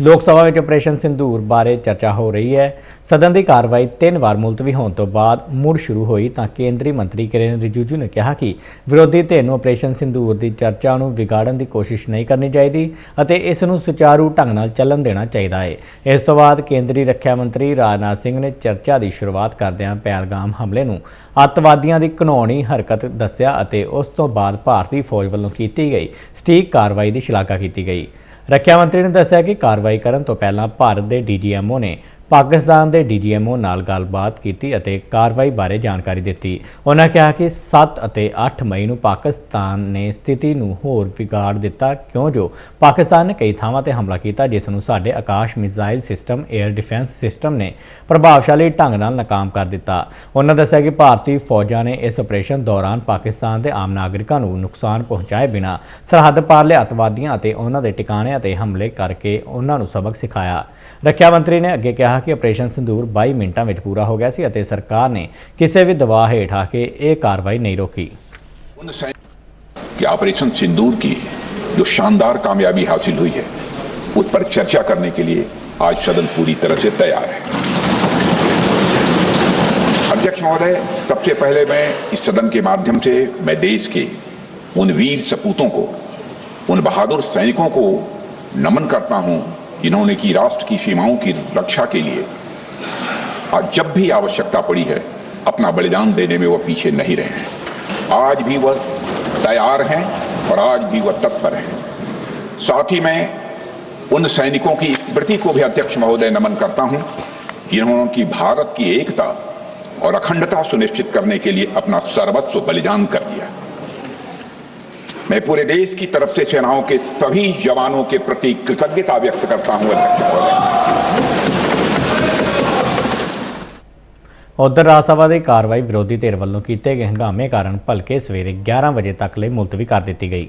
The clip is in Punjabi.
ਲੋਕ ਸਭਾ ਵਿੱਚ ਆਪਰੇਸ਼ਨ ਸਿੰਧੂਰ ਬਾਰੇ ਚਰਚਾ ਹੋ ਰਹੀ ਹੈ। ਸਦਨ ਦੀ ਕਾਰਵਾਈ ਤਿੰਨ ਵਾਰ ਮੁਲਤਵੀ ਹੋਣ ਤੋਂ ਬਾਅਦ ਮੁੜ ਸ਼ੁਰੂ ਹੋਈ ਤਾਂ ਕੇਂਦਰੀ ਮੰਤਰੀ ਕਿਰਨ ਰਿਜੀਜੂ ਨੇ ਕਿਹਾ ਕਿ ਵਿਰੋਧੀ ਧਿਰ ਨੂੰ ਆਪਰੇਸ਼ਨ ਸਿੰਧੂਰ ਦੀ ਚਰਚਾ ਨੂੰ ਵਿਗਾੜਨ ਦੀ ਕੋਸ਼ਿਸ਼ ਨਹੀਂ ਕਰਨੀ ਚਾਹੀਦੀ ਅਤੇ ਇਸ ਨੂੰ ਸੁਚਾਰੂ ਢੰਗ ਨਾਲ ਚੱਲਣ ਦੇਣਾ ਚਾਹੀਦਾ ਹੈ। ਇਸ ਤੋਂ ਬਾਅਦ ਕੇਂਦਰੀ ਰੱਖਿਆ ਮੰਤਰੀ ਰਾਜਨਾਥ ਸਿੰਘ ਨੇ ਚਰਚਾ ਦੀ ਸ਼ੁਰੂਆਤ ਕਰਦਿਆਂ ਪਹਿਲਗਾਮ ਹਮਲੇ ਨੂੰ ਅੱਤਵਾਦੀਆਂ ਦੀ ਘਿਨੌਣੀ ਹਰਕਤ ਦੱਸਿਆ ਅਤੇ ਉਸ ਤੋਂ ਬਾਅਦ ਭਾਰਤੀ ਫੌਜ ਵੱਲੋਂ ਕੀਤੀ ਗਈ ਸਟੀਕ ਕਾਰਵਾਈ ਦੀ ਸ਼ਲਾਘਾ ਕੀਤੀ ਗਈ। ਰੱਖਿਆ ਮੰਤਰੀ ਨੇ ਦੱਸਿਆ ਕਿ ਕਾਰਵਾਈ ਕਰਨ ਤੋਂ ਪਹਿਲਾਂ ਭਾਰਤ ਦੇ ਡੀਜੀਐਮਓ ਨੇ ਪਾਕਿਸਤਾਨ ਦੇ ਡੀਜੀਐਮਓ ਨਾਲ ਗੱਲਬਾਤ ਕੀਤੀ ਅਤੇ ਕਾਰਵਾਈ ਬਾਰੇ ਜਾਣਕਾਰੀ ਦਿੱਤੀ। ਉਹਨਾਂ ਕਿਹਾ ਕਿ 7 ਅਤੇ 8 ਮਈ ਨੂੰ ਪਾਕਿਸਤਾਨ ਨੇ ਸਥਿਤੀ ਨੂੰ ਹੋਰ ਵਿਗਾੜ ਦਿੱਤਾ, ਕਿਉਂ ਜੋ ਪਾਕਿਸਤਾਨ ਨੇ ਕਈ ਥਾਵਾਂ ਤੇ ਹਮਲਾ ਕੀਤਾ, ਜਿਸ ਨੂੰ ਸਾਡੇ Akash missile system air defence system ਨੇ ਪ੍ਰਭਾਵਸ਼ਾਲੀ ਢੰਗ ਨਾਲ ਨਾਕਾਮ ਕਰ ਦਿੱਤਾ। ਉਹਨਾਂ ਦੱਸਿਆ ਕਿ ਭਾਰਤੀ ਫੌਜਾਂ ਨੇ ਇਸ ਆਪਰੇਸ਼ਨ ਦੌਰਾਨ ਪਾਕਿਸਤਾਨ ਦੇ ਆਮ ਨਾਗਰਿਕਾਂ ਨੂੰ ਨੁਕਸਾਨ ਪਹੁੰਚਾਏ ਬਿਨਾਂ ਸਰਹੱਦ ਪਾਰਲੇ ਅਤਵਾਦੀਆਂ ਅਤੇ ਉਹਨਾਂ ਦੇ ਟਿਕਾਣਿਆਂ ਤੇ ਹਮਲੇ ਕਰਕੇ ਉਹਨਾਂ ਨੂੰ ਸਬਕ ਸਿਖਾਇਆ। ਰੱਖਿਆ ਮੰਤਰੀ ਨੇ ਅੱਗੇ ਕਿਹਾ ਕਿ ਆਪਰੇਸ਼ਨ ਸਿੰਦੂਰ 22 ਮਿੰਟਾਂ ਵਿੱਚ ਪੂਰਾ ਹੋ ਗਿਆ ਸੀ ਅਤੇ ਸਰਕਾਰ ਨੇ ਕਿਸੇ ਵੀ ਦਬਾਅ ਹੇਠ ਆ ਕੇ ਇਹ ਕਾਰਵਾਈ ਨਹੀਂ ਰੋਕੀ उन सैनिकों कि ऑपरेशन सिंदूर की जो शानदार कामयाबी हासिल हुई है उस पर चर्चा करने के लिए आज सदन पूरी तरह से तैयार है अध्यक्ष महोदय सबसे पहले मैं इस सदन के माध्यम से मैं देश के उन वीर सपूतों को उन बहादुर सैनिकों को नमन करता हूं जिन्होंने की राष्ट्र की सीमाओं की रक्षा के लिए। आज जब भी आवश्यकता पड़ी है, अपना बलिदान देने में वह पीछे नहीं रहे हैं। आज भी वह तैयार हैं और आज भी वह तत्पर हैं। साथ ही मैं उन सैनिकों की स्मृति को भी अध्यक्ष महोदय नमन करता हूँ जिन्होंने की भारत की एकता और अखंडता सुनिश्चित करने के लिए अपना सर्वस्व बलिदान कर दिया। मैं पूरे देश की तरफ से सेनाओं के सभी जवानों के प्रति कृतज्ञता व्यक्त करता हूं अध्यक्ष महोदय ਉਧਰ ਰਾਜ ਸਭਾ ਦੀ ਕਾਰਵਾਈ ਵਿਰੋਧੀ ਧਿਰ ਵੱਲੋਂ ਕੀਤੇ ਗਏ ਹੰਗਾਮੇ ਕਾਰਨ ਭਲਕੇ ਸਵੇਰੇ 11 ਵਜੇ ਤੱਕ ਲਈ ਮੁਲਤਵੀ ਕਰ ਦਿੱਤੀ ਗਈ